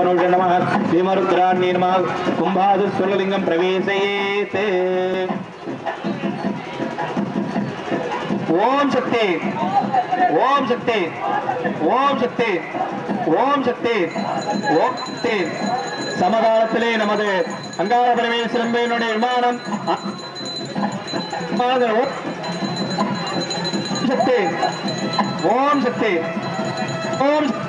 பவனுஷ நம பீமருத்ராணி நம கும்பாது ஸ்வர்லிங்கம் பிரவேசயேத். ஓம் சக்தி ஓம் சக்தி ஓம் சக்தி ஓம் சக்தி ஓம் சக்தி. சமகாலத்திலே நமது அங்கார பரமேஸ்வரம்பையினுடைய விமானம் ஓம் சக்தி ஓம் சக்தி ஓம் சக்தி.